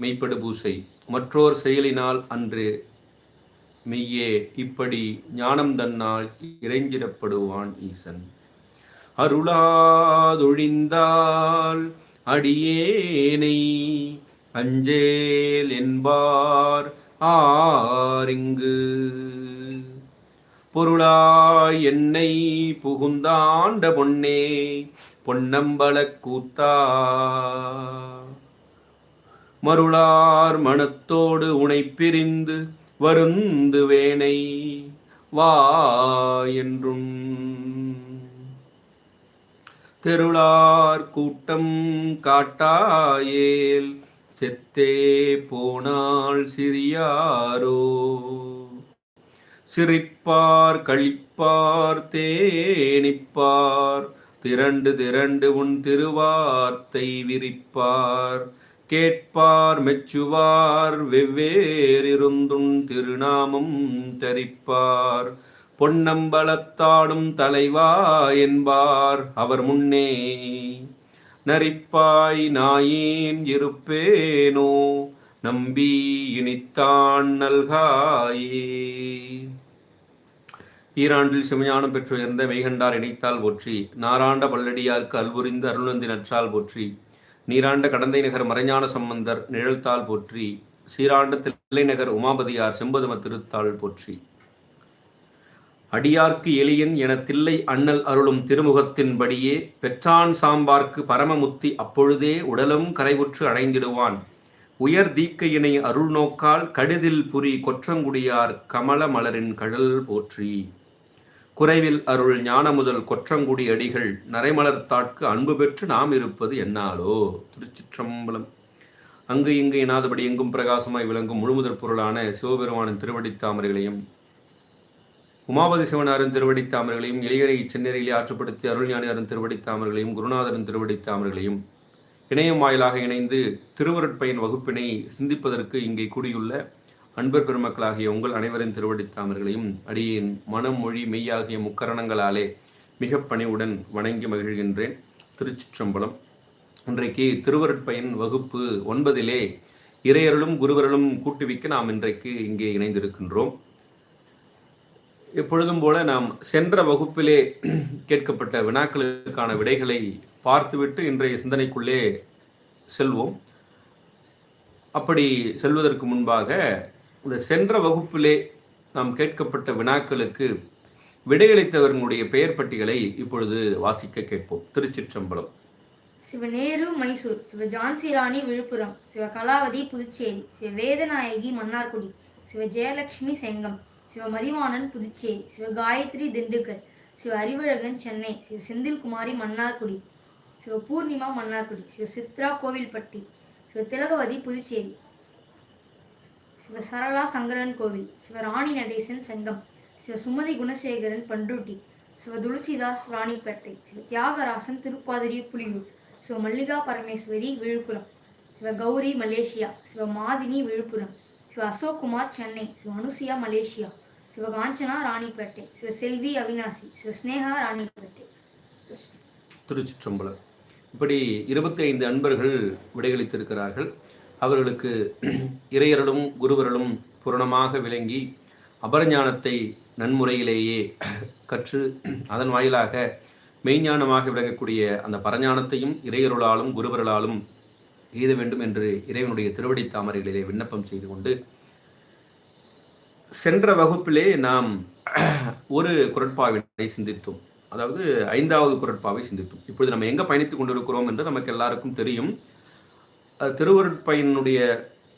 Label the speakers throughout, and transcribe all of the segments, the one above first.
Speaker 1: மெய்ப்படு பூசை. மற்றோர் செயலினால் அன்று மெய்யே இப்படி ஞானம் தன்னால் இறைஞ்சிடப்படுவான் ஈசன். அருளாதொழிந்தால் அடியேனை அஞ்சேல் என்பார் ஆரிங்கு. பொருளாய் என்னை புகுந்தாண்ட பொன்னே பொன்னம்பலக் கூத்தா. மருளார் மனத்தோடு உனை பிரிந்து வருந்து வேனை வா என்றும். தெருளார் கூட்டம் காட்டாயேல் செத்தே போனால் சிறியாரோ. சிரிப்பார் கழிப்பார் தேனிப்பார் திரண்டு திரண்டு உன் திருவார்த்தை விரிப்பார். கேட்பார் மெச்சுவார் வெவ்வேறிருந்தும் திருநாமம் தரிப்பார். பொன்னம்பலத்தாடும் தலைவா என்பார் அவர் முன்னே. நரிப்பாய் நாயேன் இருப்பேனோ நம்பி இனித்தான் நல்காயே. ஈராண்டில் சிவஞானம் பெற்று உயர்ந்த மெய்கண்டார் இணைத்தால் போற்றி நாராண்ட பல்லடியார்க்கு அல்புரிந்து அருள்நந்தி நற்றால் போற்றி. நீராண்ட கடந்தை நகர் மறைஞான சம்பந்தர் நிழல்தாள் போற்றி சீராண்ட தில்லைநகர் உமாபதியார் செம்பதும திருத்தாள் போற்றி. அடியார்க்கு எளியன் என தில்லை அண்ணல் அருளும் திருமுகத்தின்படியே பெற்றான் சாம்பார்க்கு பரமமுத்தி அப்பொழுதே உடலும் கரைவுற்று அடைந்திடுவான் உயர் தீக்கையினை அருள் நோக்கால் கடிதில் புரி கொற்றங்குடியார் கமல மலரின் கழல் போற்றி. குறைவில் அருள் ஞான முதல் கொற்றங்குடி அடிகள் நரைமலர் தாட்கு அன்பு பெற்று நாம் இருப்பது என்னாலோ? திருச்சிற்றம்பலம். அங்கு இங்கு இனாதபடி எங்கும் பிரகாசமாய் விளங்கும் முழுமுதற் பொருளான சிவபெருமானின் திருவடித்தாமரைகளையும் உமாபதி சிவனாரின் திருவடித்தாமரைகளையும் இளையரை சென்னரையிலே ஆற்றுப்படுத்தி அருள்ஞானியாரின் திருவடித் திருவடித்தாமரைகளையும் குருநாதரின் திருவடித்தாமரைகளையும் இணையம் வாயிலாக இணைந்து திருவருட்பயன் வகுப்பினை சிந்திப்பதற்கு இங்கே கூடியுள்ள அன்பர் பெருமக்களாகிய உங்கள் அனைவரின் திருவடித்தாமர்களையும் அடியின் மனம் மொழி மெய்யாகிய முக்கரணங்களாலே மிக பணிவுடன் வணங்கி மகிழ்கின்றேன். திருச்சிற்றம்பலம். இன்றைக்கு திருவருட்பயன் வகுப்பு ஒன்பதிலே இறையருளும் குருவருளும் கூட்டுவிக்க நாம் இன்றைக்கு இங்கே இணைந்திருக்கின்றோம். எப்பொழுதும் போல நாம் சென்ற வகுப்பிலே கேட்கப்பட்ட வினாக்களுக்கான விடைகளை பார்த்துவிட்டு இன்றைய சிந்தனைக்குள்ளே செல்வோம். அப்படி செல்வதற்கு முன்பாக இந்த சென்ற வகுப்பிலே நாம் கேட்கப்பட்ட வினாக்களுக்கு விடையளித்தவர்களுடைய பெயர் பட்டியலை இப்பொழுது வாசிக்க கேட்போம். திருச்சிற்றம்பலம்.
Speaker 2: சிவ நேரு மைசூர். சிவ ஜான்சி ராணி விழுப்புரம். சிவ கலாவதி புதுச்சேரி. சிவ வேதநாயகி மன்னார்குடி. சிவ ஜெயலட்சுமி செங்கம். சிவ மதிவாணன் புதுச்சேரி. சிவ காயத்ரி திண்டுக்கல். சிவ அறிவழகன் சென்னை. சிவ செந்தில்குமாரி மன்னார்குடி. சிவ பூர்ணிமா மன்னார்குடி. சிவ சித்ரா கோவில்பட்டி. சிவ Thilagavathi Puducherry. Siva Sarala Sankaran Kovil Siva Rani Natesan Chengam Siva Sumathi Gunasekaran Panruti Siva Tulsidas Ranipet Siva Thiyagarasan Thirupathiri Puliyur Siva Mallika Parameswari Villupuram Siva Gowri Malaysia Siva Madhini Villupuram Siva Ashokkumar Chennai Siva Anusiya Malaysia Siva Kanchana Ranipet Siva Selvi Avinashi Siva Sneha Ranipet.
Speaker 1: திருச்சிற்றம்பலம். இப்படி இருபத்தி ஐந்து அன்பர்கள் விடையளித்திருக்கிறார்கள். அவர்களுக்கு இறையருளும் குருவருளும் பூரணமாக விளங்கி அபரஞானத்தை நன்முறையிலேயே கற்று அதன் வாயிலாக மெய்ஞானமாக விளங்கக்கூடிய அந்த பரஞானத்தையும் இறையருளாலும் குருவர்களாலும் எய்த வேண்டும் என்று இறைவனுடைய திருவடி தாமரைகளிலே விண்ணப்பம் செய்து கொண்டு சென்ற வகுப்பிலே நாம் ஒரு குரட்பாவினை சிந்தித்தோம். அதாவது ஐந்தாவது குரட்பாவை சிந்தித்தோம். இப்பொழுது நம்ம எங்கே பயணித்துக் கொண்டிருக்கிறோம் என்று நமக்கு எல்லாருக்கும் தெரியும். திருவருட்பயனுடைய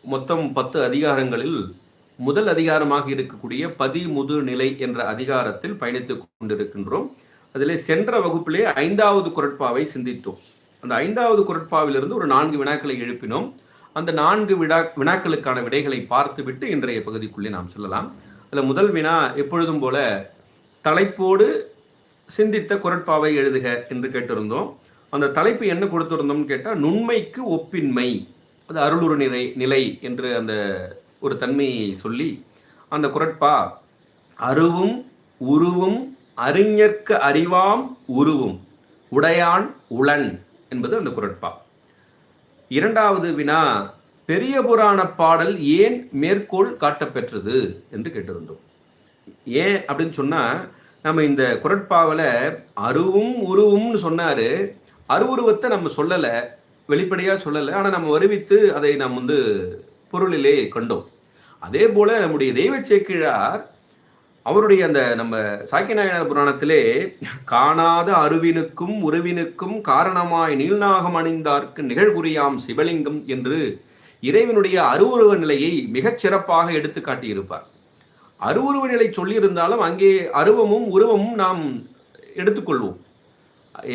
Speaker 1: மொத்தம் பத்து அதிகாரங்களில் முதல் அதிகாரமாக இருக்கக்கூடிய பதிமுது நிலை என்ற அதிகாரத்தில் பயணித்துக் கொண்டிருக்கின்றோம். அதிலே சென்ற வகுப்பிலே ஐந்தாவது குரட்பாவை சிந்தித்தோம். அந்த ஐந்தாவது குரட்பாவிலிருந்து ஒரு நான்கு வினாக்களை எழுப்பினோம். அந்த நான்கு விடா வினாக்களுக்கான விடைகளை பார்த்துவிட்டு இன்றைய பகுதிக்குள்ளே நாம் சொல்லலாம். அதில் முதல் வினா எப்பொழுதும் போல தலைப்போடு சிந்தித்த குரட்பாவை எழுதுக என்று கேட்டிருந்தோம். அந்த தலைப்பு என்ன கொடுத்துருந்தோம்னு கேட்டால் நுண்மைக்கு ஒப்பின்மை. அது அருளுரு நிலை நிலை என்று அந்த ஒரு தன்மையை சொல்லி அந்த குரட்பா அருவும் உருவும் அறிஞர்க்கு அறிவாம் உருவும் உடையான் உளன் என்பது அந்த குரட்பா. இரண்டாவது வினா பெரிய புராண பாடல் ஏன் மேற்கோள் காட்டப்பெற்றது என்று கேட்டிருந்தோம். ஏன் அப்படின்னு சொன்னால் நம்ம இந்த குரட்பாவில் அருவும் உருவும்னு சொன்னார் அருவுருவத்தை நம்ம சொல்லலை வெளிப்படையாக சொல்லலை ஆனால் நம்ம வருவித்து அதை நாம் வந்து பொருளிலே கண்டோம். அதே போல நம்முடைய தெய்வ சேக்கிழார் அவருடைய அந்த நம்ம சாக்கியநாயன புராணத்திலே காணாத அருவினுக்கும் உருவினுக்கும் காரணமாய் நீல்நாகம் அணிந்தார்க்கு நிகழ்குறியாம் சிவலிங்கம் என்று இறைவனுடைய அருவுருவ நிலையை மிகச் சிறப்பாக எடுத்து காட்டியிருப்பார். அருவுருவ நிலை சொல்லியிருந்தாலும் அங்கே அருவமும் உருவமும் நாம் எடுத்துக்கொள்வோம்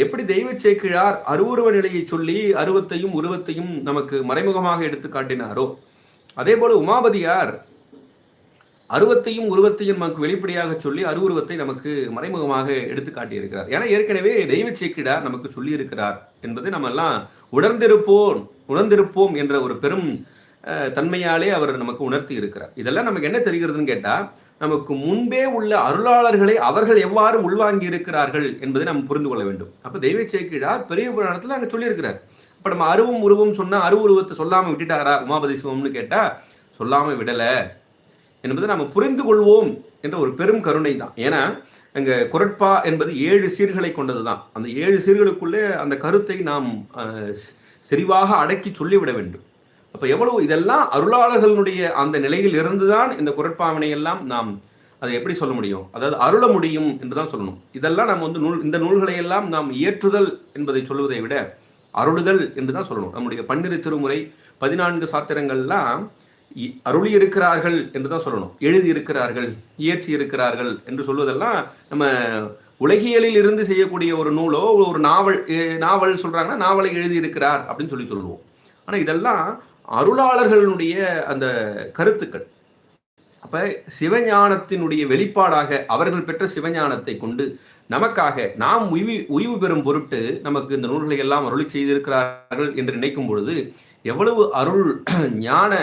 Speaker 1: எப்படி தெய்வ சேக்கிழார் அருவுருவ நிலையை சொல்லி அருவத்தையும் உருவத்தையும் நமக்கு மறைமுகமாக எடுத்து காட்டினாரோ? அதே போல உமாபதியார் அருவத்தையும் உருவத்தையும் நமக்கு வெளிப்படையாக சொல்லி அருவுருவத்தை நமக்கு மறைமுகமாக எடுத்து காட்டியிருக்கிறார். ஏன்னா ஏற்கனவே தெய்வ சேக்கிடார் நமக்கு சொல்லியிருக்கிறார் என்பதை நம்ம எல்லாம் உணர்ந்திருப்போம் உணர்ந்திருப்போம் என்ற ஒரு பெரும் தன்மையாலே அவர் நமக்கு உணர்த்தி இருக்கிறார். இதெல்லாம் நமக்கு என்ன தெரிகிறதுன்னு கேட்டால் நமக்கு முன்பே உள்ள அருளாளர்களை அவர்கள் எவ்வாறு உள்வாங்கி இருக்கிறார்கள் என்பதை நாம் புரிந்து கொள்ள வேண்டும். அப்ப தெய்வ சேக்கிடார் பெரிய புராணத்துல அங்க சொல்லியிருக்கிறார். அப்ப நம்ம அருவும் உருவம் சொன்னா அருவுருவத்தை சொல்லாம விட்டுட்டாரா உமாபதி சிவம்னு கேட்டா சொல்லாம விடல என்பதை நாம் புரிந்து கொள்வோம் என்ற ஒரு பெரும் கருணை தான் ஏன்னா அங்க குரட்பா என்பது ஏழு சீர்களை கொண்டது தான் அந்த ஏழு சீர்களுக்குள்ளே அந்த கருத்தை நாம் செறிவாக அடக்கி சொல்லிவிட வேண்டும். அப்ப எவ்வளவு இதெல்லாம் அருளாளர்களுடைய அந்த நிலையில் இருந்துதான் இந்த குரட்பாவினை எல்லாம் நாம் அதை எப்படி சொல்ல முடியும்? அதாவது அருள முடியும் என்று தான் சொல்லணும். இதெல்லாம் நம்ம வந்து நூல் இந்த நூல்களை எல்லாம் நாம் இயற்றுதல் என்பதை சொல்வதை விட அருளுதல் என்று தான் சொல்லணும். நம்முடைய பன்னிரு திருமுறை பதினான்கு சாத்திரங்கள்லாம் இ- அருளி இருக்கிறார்கள் என்று தான் சொல்லணும். எழுதி இருக்கிறார்கள் இயற்றி இருக்கிறார்கள் என்று சொல்வதெல்லாம் நம்ம உலகியலில் இருந்து செய்யக்கூடிய ஒரு நூலோ ஒரு நாவல் நாவல் சொல்றாங்கன்னா நாவலை எழுதி இருக்கிறார் அப்படின்னு சொல்லி சொல்லுவோம். ஆனால் இதெல்லாம் அருளாளர்களுடைய அந்த கருத்துக்கள். அப்ப சிவஞானத்தினுடைய வெளிப்பாடாக அவர்கள் பெற்ற சிவஞானத்தை கொண்டு நமக்காக நாம் உய்வு உய்வு பெறும் பொருட்டு நமக்கு இந்த நூல்களை எல்லாம் அருளி செய்திருக்கிறார்கள் என்று நினைக்கும் பொழுது எவ்வளவு அருள் ஞான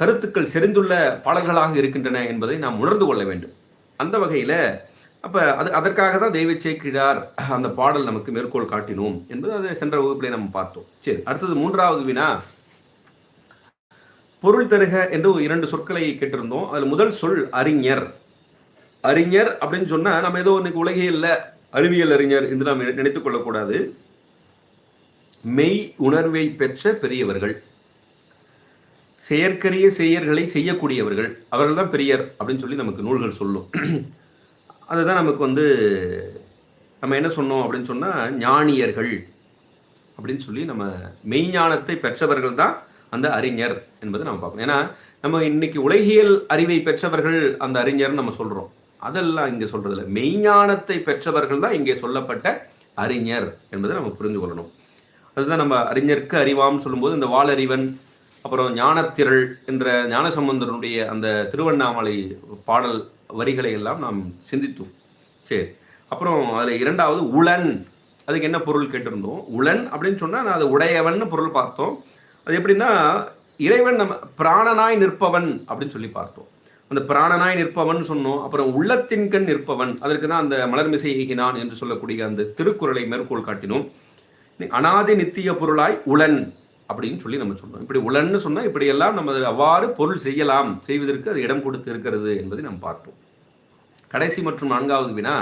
Speaker 1: கருத்துக்கள் செறிந்துள்ள பாடல்களாக இருக்கின்றன என்பதை நாம் உணர்ந்து கொள்ள வேண்டும். அந்த வகையில் அப்போ அது அதற்காக தான் தெய்வ சேக்கிழார் அந்த பாடல் நமக்கு மேற்கோள் காட்டினோம் என்பது அதை சென்ற வகுப்பிலே நம்ம பார்த்தோம். சரி அடுத்தது மூன்றாவது வினா. பொருள் தருக என்று ஒரு இரண்டு சொற்களை கேட்டிருந்தோம். அதில் முதல் சொல் அறிஞர். அறிஞர் அப்படின்னு சொன்னால் நம்ம ஏதோ இன்னைக்கு உலகியல்ல அறிவியல் அறிஞர் என்று நாம் நினைத்துக் கொள்ளக்கூடாது. மெய் உணர்வை பெற்ற பெரியவர்கள். செயற்கரிய செயல்களை செய்யக்கூடியவர்கள். அவர்கள் தான் பெரியர் அப்படின்னு சொல்லி நமக்கு நூல்கள் சொல்லும். அதுதான் நமக்கு வந்து நம்ம என்ன சொன்னோம் அப்படின்னு சொன்னால் ஞானியர்கள் அப்படின்னு சொல்லி நம்ம மெய்ஞானத்தை பெற்றவர்கள் தான் அந்த அறிஞர் என்பதை நம்ம பார்க்கணும். ஏன்னா நம்ம இன்னைக்கு உலகியல் அறிவை பெற்றவர்கள் அந்த அறிஞர்னு நம்ம சொல்கிறோம் அதெல்லாம் இங்கே சொல்றதில்ல. மெய்ஞானத்தை பெற்றவர்கள் தான் இங்கே சொல்லப்பட்ட அறிஞர் என்பதை நம்ம புரிந்து கொள்ளணும். அதுதான் நம்ம அறிஞருக்கு அறிவாம்னு சொல்லும்போது இந்த வாளறிவன் அப்புறம் ஞானத்திரள் என்ற ஞானசம்பந்தனுடைய அந்த திருவண்ணாமலை பாடல் வரிகளை எல்லாம் நாம் சிந்தித்தோம். சரி. அப்புறம் அதில் இரண்டாவது உளன். அதுக்கு என்ன பொருள் கேட்டிருந்தோம்? உளன் அப்படின்னு சொன்னால் நான் அது உடையவன் பொருள் பார்த்தோம். அது எப்படின்னா இறைவன் நம்ம பிராணனாய் நிற்பவன் அப்படின்னு சொல்லி பார்த்தோம். அந்த பிராணனாய் நிற்பவன் சொன்னோம் அப்புறம் உள்ளத்தின் கண் நிற்பவன் அதற்கு தான் அந்த மலர்மிசை ஏகினான் என்று சொல்லக்கூடிய அந்த திருக்குறளை மேற்கோள் காட்டினோம். அனாதி நித்திய பொருளாய் உளன் அப்படின்னு சொல்லி நம்ம சொன்னோம். இப்படி உளன்னு சொன்னால் இப்படியெல்லாம் நம்ம அதில் அவ்வாறு பொருள் செய்யலாம். செய்வதற்கு அது இடம் கொடுத்து இருக்கிறது என்பதை நாம் பார்ப்போம் கடைசி மற்றும் நான்காவது வினா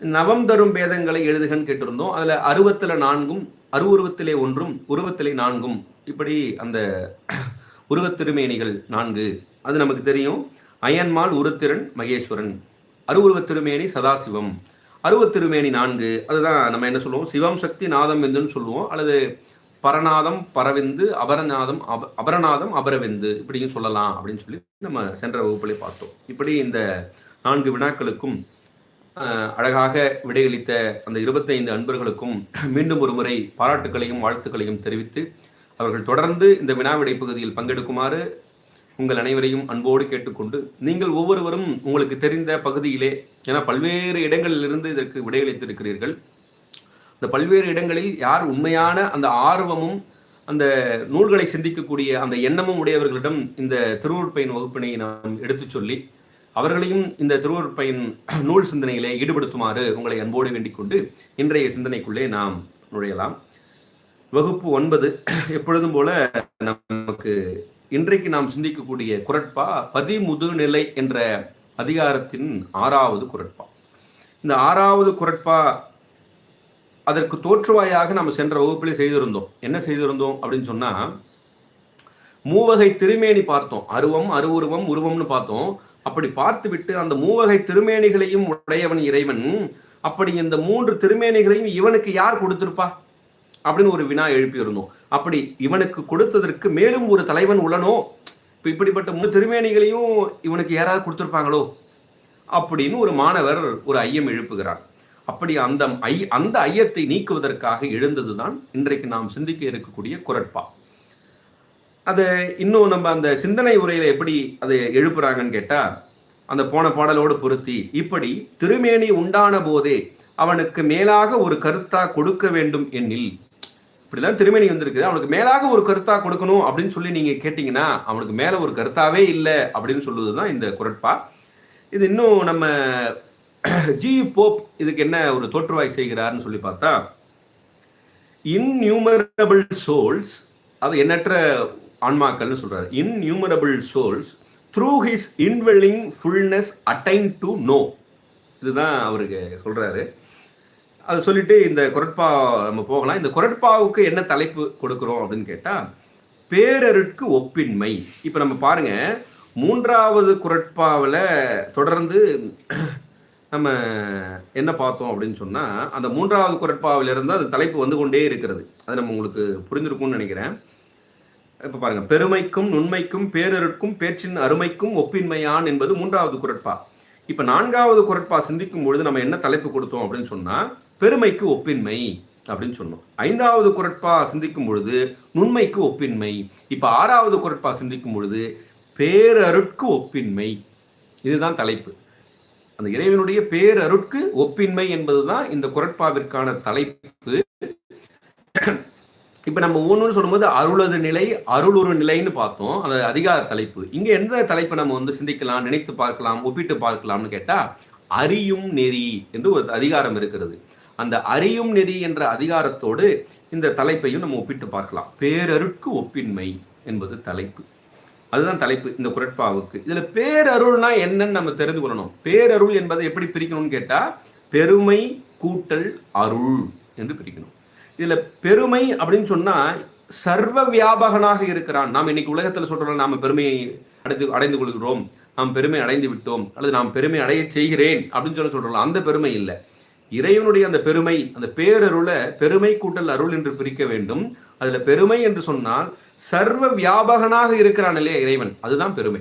Speaker 1: நவம் தரும் பேதங்களை எழுதுகன்னு கேட்டிருந்தோம். அதில் அருவத்தில் நான்கும் அருவுருவத்திலே ஒன்றும் உருவத்திலே நான்கும் இப்படி அந்த உருவத்திருமேனிகள் நான்கு அது நமக்கு தெரியும். அயன்மால் உருத்திரன் மகேஸ்வரன். அருவுருவத் திருமேனி சதாசிவம். அருவத் திருமேனி நான்கு அதுதான் நம்ம என்ன சொல்லுவோம்? சிவம் சக்தி நாதம் விந்துன்னு சொல்லுவோம். அல்லது பரநாதம் பரவிந்து அபரநாதம் அப அபரநாதம் அபரவிந்து இப்படியும் சொல்லலாம் அப்படின்னு சொல்லி நம்ம சென்ற வகுப்பிலே பார்த்தோம். இப்படி இந்த நான்கு வினாக்களுக்கும் அழகாக விடையளித்த அந்த இருபத்தைந்து அன்பர்களுக்கும் மீண்டும் ஒரு முறை பாராட்டுக்களையும் வாழ்த்துக்களையும் தெரிவித்து அவர்கள் தொடர்ந்து இந்த வினாவிடை பகுதியில் பங்கெடுக்குமாறு உங்கள் அனைவரையும் அன்போடு கேட்டுக்கொண்டு நீங்கள் ஒவ்வொருவரும் உங்களுக்கு தெரிந்த பகுதியிலே என பல்வேறு இடங்களிலிருந்து இதற்கு விடையளித்திருக்கிறீர்கள். இந்த பல்வேறு இடங்களில் யார் உண்மையான அந்த ஆர்வமும் அந்த நூல்களை சிந்திக்கக்கூடிய அந்த எண்ணமும் உடையவர்களிடம் இந்த திருவூர்பயன் வகுப்பினை நாம் எடுத்துச் சொல்லி அவர்களையும் இந்த திருவூர்பயன் நூல் சிந்தனையிலே ஈடுபடுத்துமாறு உங்களை அன்போடு வேண்டிக் கொண்டு இன்றைய சிந்தனைக்குள்ளே நாம் நுழையலாம். வகுப்பு ஒன்பது எப்பொழுதும் போல நமக்கு இன்றைக்கு நாம் சிந்திக்கக்கூடிய குரட்பா பதிமுதுநிலை என்ற அதிகாரத்தின் ஆறாவது குரட்பா. இந்த ஆறாவது குரட்பா அதற்கு தோற்றுவாயாக நம்ம சென்ற வகுப்பிலே செய்திருந்தோம். என்ன செய்திருந்தோம் அப்படின்னு சொன்னா மூவகை திருமேனி பார்த்தோம். அருவம் அருவுருவம் உருவம்னு பார்த்தோம். அப்படி பார்த்துவிட்டு அந்த மூவகை திருமேனிகளையும் உடையவன் இறைவன். அப்படி இந்த மூன்று திருமேனிகளையும் இவனுக்கு யார் கொடுத்திருப்பா? அப்படின்னு ஒரு வினா எழுப்பியிருந்தோம். அப்படி இவனுக்கு கொடுத்ததற்கு மேலும் ஒரு தலைவன் உள்ளனோ? இப்போ இப்படிப்பட்ட மூணு திருமேனிகளையும் இவனுக்கு யாராவது கொடுத்துருப்பாங்களோ? அப்படின்னு ஒரு மாணவர் ஒரு ஐயம் எழுப்புகிறார். அப்படி அந்த ஐ அந்த ஐயத்தை நீக்குவதற்காக எழுந்ததுதான் இன்றைக்கு நாம் சிந்திக்க இருக்கக்கூடிய குரட்பா. அதை இன்னும் நம்ம அந்த சிந்தனை உரையில் எப்படி அதை எழுப்புறாங்கன்னு கேட்டால் அந்த போன பாடலோடு பொருத்தி இப்படி திருமேனி உண்டான போதே அவனுக்கு மேலாக ஒரு கருத்தா கொடுக்க வேண்டும் எண்ணில் இப்படிலாம் திருமணி வந்திருக்கு அவனுக்கு மேலாக ஒரு கருத்தா கொடுக்கணும் அப்படின்னு சொல்லி நீங்க கேட்டீங்கன்னா அவனுக்கு மேல ஒரு கருத்தாவே இல்லை அப்படின்னு சொல்லுவதுதான் இந்த குரட்பா. இது இன்னும் நம்ம ஜி போப் இதுக்கு என்ன ஒரு தோற்றுவாய் செய்கிறார்னு சொல்லி பார்த்தா இன்யூமரபிள் சோல்ஸ் அது எண்ணற்ற ஆன்மாக்கள்னு சொல்றாரு. Innumerable souls through his indwelling fullness attain to know இதுதான் அவருக்கு சொல்றாரு. அதை சொல்லிட்டு இந்த குரட்பா நம்ம போகலாம். இந்த குரட்பாவுக்கு என்ன தலைப்பு கொடுக்குறோம் அப்படின்னு கேட்டால் பேரருக்கு ஒப்பின்மை. இப்போ நம்ம பாருங்க மூன்றாவது குரட்பாவில் தொடர்ந்து நம்ம என்ன பார்த்தோம் அப்படின்னு சொன்னால் அந்த மூன்றாவது குரட்பாவிலிருந்து அந்த தலைப்பு வந்து கொண்டே இருக்கிறது. அது நம்ம உங்களுக்கு புரிஞ்சிருக்கும்னு நினைக்கிறேன். இப்போ பாருங்கள் பெருமைக்கும் நுண்மைக்கும் பேரருக்கும் பேச்சின் அருமைக்கும் ஒப்பின்மையான் என்பது மூன்றாவது குரட்பா. இப்போ நான்காவது குரட்பா சிந்திக்கும் பொழுது நம்ம என்ன தலைப்பு கொடுத்தோம் அப்படின்னு சொன்னால் பெருமைக்கு ஒப்பின்மை அப்படின்னு சொன்னோம். ஐந்தாவது குரட்பா சிந்திக்கும் பொழுது நுண்மைக்கு ஒப்பின்மை. இப்போ ஆறாவது குரட்பா சிந்திக்கும் பொழுது பேரருட்கு ஒப்பின்மை. இதுதான் தலைப்பு. அந்த இறைவனுடைய பேரருட்கு ஒப்பின்மை என்பதுதான் இந்த குரட்பாவிற்கான தலைப்பு. இப்போ நம்ம ஒவ்வொன்று சொல்லும்போது அருளது நிலை அருளுரு நிலைன்னு பார்த்தோம். அந்த அதிகார தலைப்பு. இங்கே எந்த தலைப்பை நம்ம வந்து சிந்திக்கலாம் நினைத்து பார்க்கலாம் ஒப்பிட்டு பார்க்கலாம்னு கேட்டால் அறியும் நெறி என்று ஒரு அதிகாரம் இருக்கிறது. அந்த அறியும் நெறி என்ற அதிகாரத்தோடு இந்த தலைப்பையும் நம்ம ஒப்பிட்டு பார்க்கலாம். பேரருக்கு ஒப்பின்மை என்பது தலைப்பு. அதுதான் தலைப்பு இந்த குரட்பாவுக்கு. இதுல பேரருள்னா என்னன்னு நம்ம தெரிந்து கொள்ளணும். பேரருள் என்பதை எப்படி பிரிக்கணும்னு கேட்டா பெருமை கூட்டல் அருள் என்று பிரிக்கணும். இதுல பெருமை அப்படின்னு சொன்னா சர்வ வியாபகனாக இருக்கிறான். நாம் இன்னைக்கு உலகத்தில் சொல்றோம் நாம் பெருமையை அடைந்து அடைந்து கொள்கிறோம். நாம் பெருமை அடைந்து விட்டோம். அல்லது நாம் பெருமை அடைய செய்கிறேன் அப்படின்னு சொல்ல சொல்றோம் அந்த பெருமை இல்லை. இறைவனுடைய அந்த பெருமை அந்த பேரருளை பெருமை கூட்டல் அருள் என்று பிரிக்க வேண்டும். அதுல பெருமை என்று சொன்னால் சர்வ வியாபகனாக இருக்கிறான் இல்லையா இறைவன்? அதுதான் பெருமை.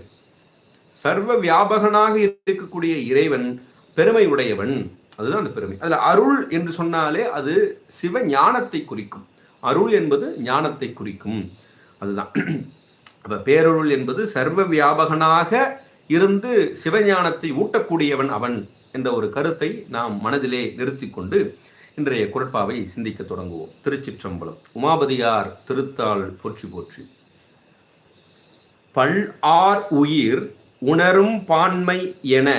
Speaker 1: சர்வ வியாபகனாக இருக்கக்கூடிய இறைவன் பெருமை உடையவன். அதுதான் அந்த பெருமை. அதுல அருள் என்று சொன்னாலே அது சிவ ஞானத்தை குறிக்கும். அருள் என்பது ஞானத்தை குறிக்கும். அதுதான். அப்ப பேரருள் என்பது சர்வ வியாபகனாக இருந்து சிவஞானத்தை ஊட்டக்கூடியவன் அவன். என்ற ஒரு கருத்தை நாம் மனதிலே நிறுத்தி கொண்டு இன்றைய குரட்பாவை சிந்திக்க தொடங்குவோம். திருச்சிற்றம்பலம். உமாபதியார் திருத்தாள் போற்றி போற்றி. பல் ஆர் உயிர் உணரும் பான்மை என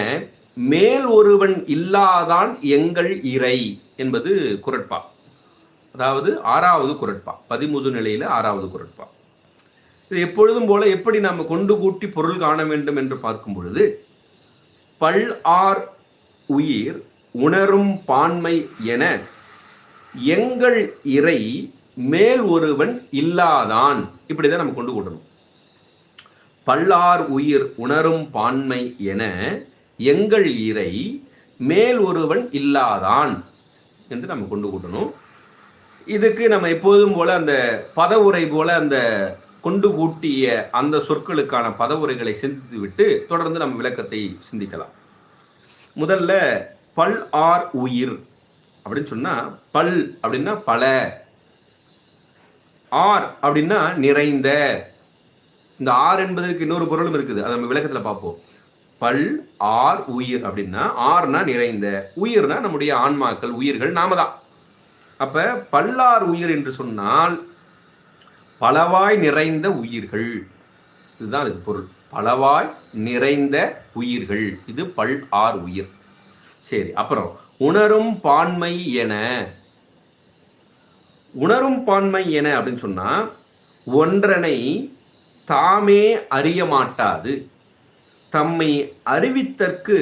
Speaker 1: மேல் ஒருவன் இல்லாதான் எங்கள் இறை என்பது குரட்பா. அதாவது ஆறாவது குரட்பா. பதிமுது நிலையில ஆறாவது குரட்பா. இது எப்பொழுதும் போல எப்படி நாம் கொண்டு கூட்டி பொருள் காண வேண்டும் என்று பார்க்கும் பொழுது பல் ஆர் உயிர் உணரும் பான்மை என எங்கள் இறை மேல் ஒருவன் இல்லாதான். இப்படிதான் நம்ம கொண்டு கூட்டணும் பல்லார் உயிர் உணரும் பான்மை என எங்கள் இறை மேல் ஒருவன் இல்லாதான் என்று நம்ம கொண்டு கூட்டணும் இதுக்கு நம்ம எப்போதும் போல அந்த பதவுரை போல அந்த கொண்டு கூட்டிய அந்த சொற்களுக்கான பதவுரைகளை சிந்தித்து விட்டு தொடர்ந்து நம்ம விளக்கத்தை சிந்திக்கலாம். முதல்ல பல் ஆர் உயிர். அப்படின்னு சொன்னா பல் அப்படின்னா பல. ஆர் அப்படின்னா நிறைந்த. இந்த ஆர் என்பதற்கு இன்னொரு பொருளும் இருக்குது. அதை நம்ம விளக்கத்தில் பார்ப்போம். பல் ஆர் உயிர் அப்படின்னா ஆர்னா நிறைந்த. உயிர்னா நம்முடைய ஆன்மாக்கள் உயிர்கள் நாம தான். அப்ப பல்லார் உயிர் என்று சொன்னால் பலவாய் நிறைந்த உயிர்கள். இதுதான் அதுக்கு பொருள். பலவாய் நிறைந்த உயிர்கள். இது பல் ஆர் உயிர். சரி அப்புறம் உணரும் பான்மை என. உணரும் பான்மை என அப்படின்னு சொன்னா ஒன்றனை தாமே அறிய மாட்டாது. தம்மை அறிவித்தற்கு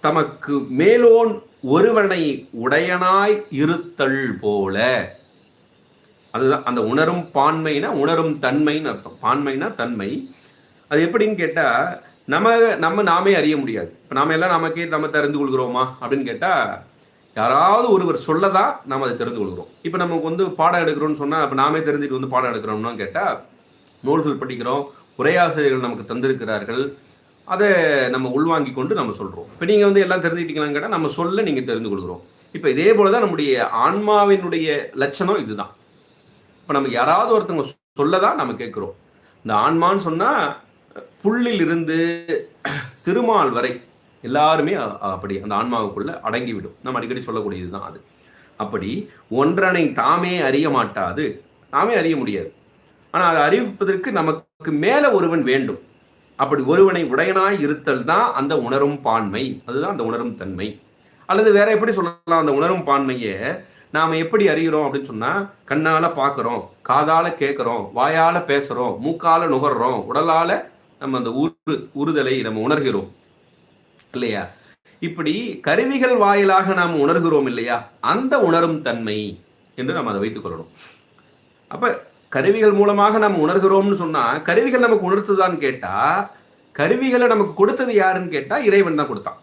Speaker 1: தமக்கு மேலோன் ஒருவனை உடையனாய் இருத்தல் போல. அதுதான் அந்த உணரும் பான்மைனா உணரும் தன்மைன்னு அர்த்தம். பான்மைனா தன்மை அது எப்படின்னு கேட்டால் நம்ம நம்ம நாமே அறிய முடியாது. இப்போ நாம எல்லாம் நமக்கே நம்ம தெரிந்து கொள்கிறோமா அப்படின்னு கேட்டால் யாராவது ஒருவர் சொல்ல தான் நாம் அதை தெரிந்து கொள்கிறோம். இப்போ நமக்கு வந்து பாடம் எடுக்கிறோம்னு சொன்னால் அப்போ நாமே தெரிஞ்சுட்டு வந்து பாடம் எடுக்கிறோம்னா கேட்டால் நூல்கள் படிக்கிறோம் உரையாசிரியர்கள் நமக்கு தந்திருக்கிறார்கள். அதை நம்ம உள்வாங்கி கொண்டு நம்ம சொல்கிறோம் இப்போ நீங்கள் வந்து எல்லாம் தெரிஞ்சுக்கிட்டீங்களான்னு கேட்டால் நம்ம சொல்ல நீங்கள் தெரிந்து கொள்கிறோம். இப்போ இதே போல தான் நம்முடைய ஆன்மாவினுடைய லட்சணம் இதுதான். இப்போ நம்ம யாராவது ஒருத்தவங்க சொல்ல தான் நம்ம கேட்குறோம். இந்த ஆன்மான்னு சொன்னால் புள்ளிலிருந்து திருமால் வரை எல்லாருமே அப்படி அந்த ஆன்மாவுக்குள்ள அடங்கிவிடும். நம்ம அடிக்கடி சொல்லக்கூடியது தான் அது. அப்படி ஒன்றனை தாமே அறிய மாட்டாது. நாமே அறிய முடியாது. ஆனால் அதை அறிவிப்பதற்கு நமக்கு மேலே ஒருவன் வேண்டும். அப்படி ஒருவனை உடையனாய் இருத்தல் தான் அந்த உணரும் பான்மை. அதுதான் அந்த உணரும் தன்மை. அல்லது வேற எப்படி சொல்லலாம்? அந்த உணரும் பான்மையை நாம் எப்படி அறிகிறோம் அப்படின்னு சொன்னால் கண்ணால் பார்க்குறோம் காதால் கேட்குறோம் வாயால் பேசுகிறோம் மூக்கால நுகர்றோம் உடலால் நம்ம அந்த உரு உறுதலை நம்ம உணர்கிறோம் இல்லையா? இப்படி கருவிகள் வாயிலாக நாம் உணர்கிறோம் இல்லையா? அந்த உணரும் தன்மை என்று நாம் அதை வைத்துக் கொள்ளணும். அப்ப கருவிகள் மூலமாக நாம் உணர்கிறோம்னு சொன்னா கருவிகள் நமக்கு உணர்த்துதான்னு கேட்டா கருவிகளை நமக்கு கொடுத்தது யாருன்னு கேட்டா இறைவன் தான் கொடுத்தான்.